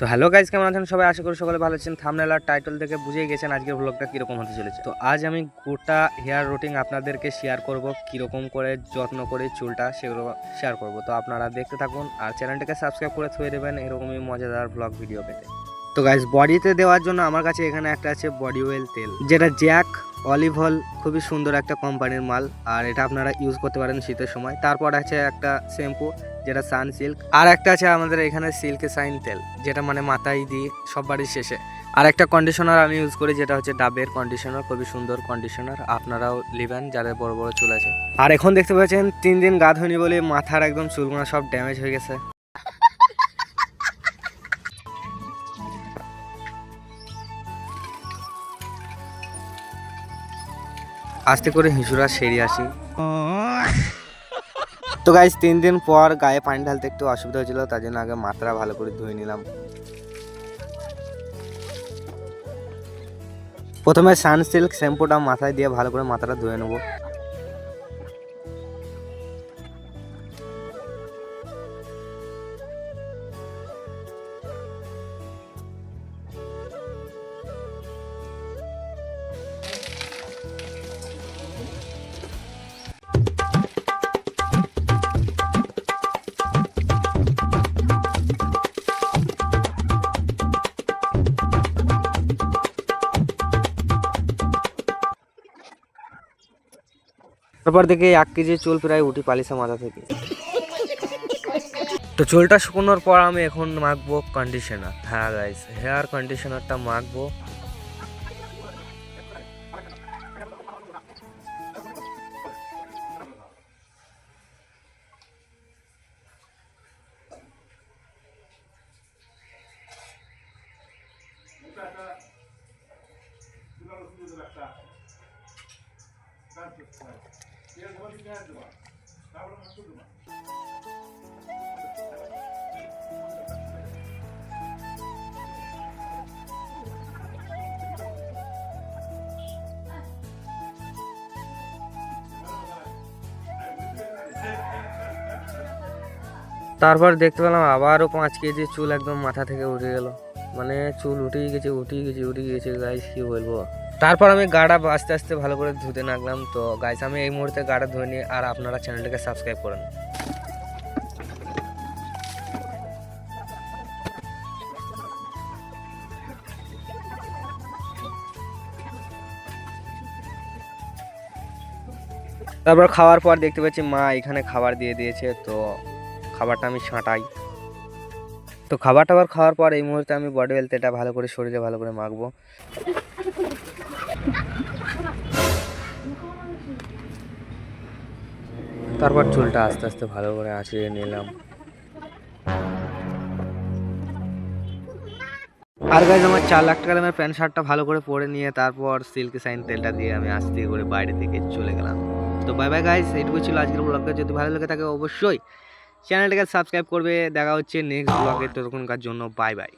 তো hello guys কেমন আছেন? সবাই আশা করি সকলে ভালো আছেন। থামনেল আর টাইটেল থেকে বুঝেই গেছেন আজকের ব্লগটা কীরকম হতে চলেছে। তো আজ আমি গোটা হেয়ার রুটিন আপনাদেরকে শেয়ার করব, কীরকম করে যত্ন করে চুলটা সেগুলো শেয়ার করব। তো আপনারা দেখতে থাকুন আর চ্যানেলটাকে সাবস্ক্রাইব করে থুয়ে দেবেন এরকমই মজাদার ব্লগ ভিডিও পেতে। তো গাইজ বডিতে দেওয়ার জন্য আমার কাছে এখানে একটা আছে বডি অয়েল তেল। যেটা জ্যাক অলিভ অয়েল খুবই সুন্দর একটা কোম্পানির মাল। আর এটা আপনারা ইউজ করতে পারেন শীতের সময়। তারপর আছে একটা শ্যাম্পু যেটা সান সিল্ক আর একটা আছে আমাদের এখানে সিল্ক সাইন তেল, যেটা মানে মাথায় দিই সব বাড়ির শেষে। আর একটা কন্ডিশনার আমি ইউজ করি, যেটা হচ্ছে ডাবের কন্ডিশনার খুবই সুন্দর কন্ডিশনার আপনারাও নেবেন, যাদের বড় বড় চুল আছে। আর এখন দেখতে পাচ্ছেন, তিন দিন গা ধুনি বলে মাথার একদম চুলগুলো সব ড্যামেজ হয়ে গেছে। আস্তে করে হিঁচুড়া সেরে আসি। তো গাইজ তিন দিন পর গায়ে পানি ঢালতে একটু অসুবিধা হয়েছিল, তার জন্য আগে মাত্রা ভালো করে ধুয়ে নিলাম। প্রথমে সানসিল্ক শ্যাম্পুটা মাথায় দিয়ে ভালো করে মাথাটা ধুয়ে নেব। তারপর দেখে এক কেজি চুল প্রায় উঠি পালিছে মাথা থেকে। তো চুলটা শুকনোর পর আমি এখন মাখবো কন্ডিশনার হ্যাঁ গাইস হেয়ার কন্ডিশনারটা মাখবো। তারপর দেখতে পেলাম আবারও পাঁচ কেজি চুল একদম মাথা থেকে উঠে গেল। মানে চুল উঠেই গেছে উঠেই গেছে উঠে গেছে। গাইস কি বলব? তারপর আমি গাড়া আস্তে আস্তে ভালো করে ধুতে লাগলাম। তো গাইস আমি এই মুহূর্তে গাড়া ধুয়ে নিই আর আপনারা চ্যানেলটাকে সাবস্ক্রাইব করেন। তারপর খাওয়ার পর দেখতে পাচ্ছি মা এখানে খাবার দিয়ে দিয়েছে, তো খাবারটা আমি ছাঁটাই তো খাবার টাবার খাওয়ার পর এই মুহূর্তে আমি বডি তেলটা ভালো করে শরীরে ভালো করে মাখবো। তারপর চুলটা আস্তে আস্তে ভালো করে আঁচড়িয়ে নিলাম। আর গাইজ আমার চার লাখ টাকা দামের প্যান্ট শার্টটা ভালো করে পরে নিয়ে তারপর সিল্ক সাইন তেলটা দিয়ে আমি আস্তে করে বাইরে থেকে চলে গেলাম। তো বাই বাই গাইজ এইটুকু ছিল আজকের ব্লগটা যদি ভালো লাগে থাকে, অবশ্যই চ্যানেলটাকে সাবস্ক্রাইব করবে। দেখা হচ্ছে নেক্সট ব্লগে ততক্ষণকার জন্য বাই বাই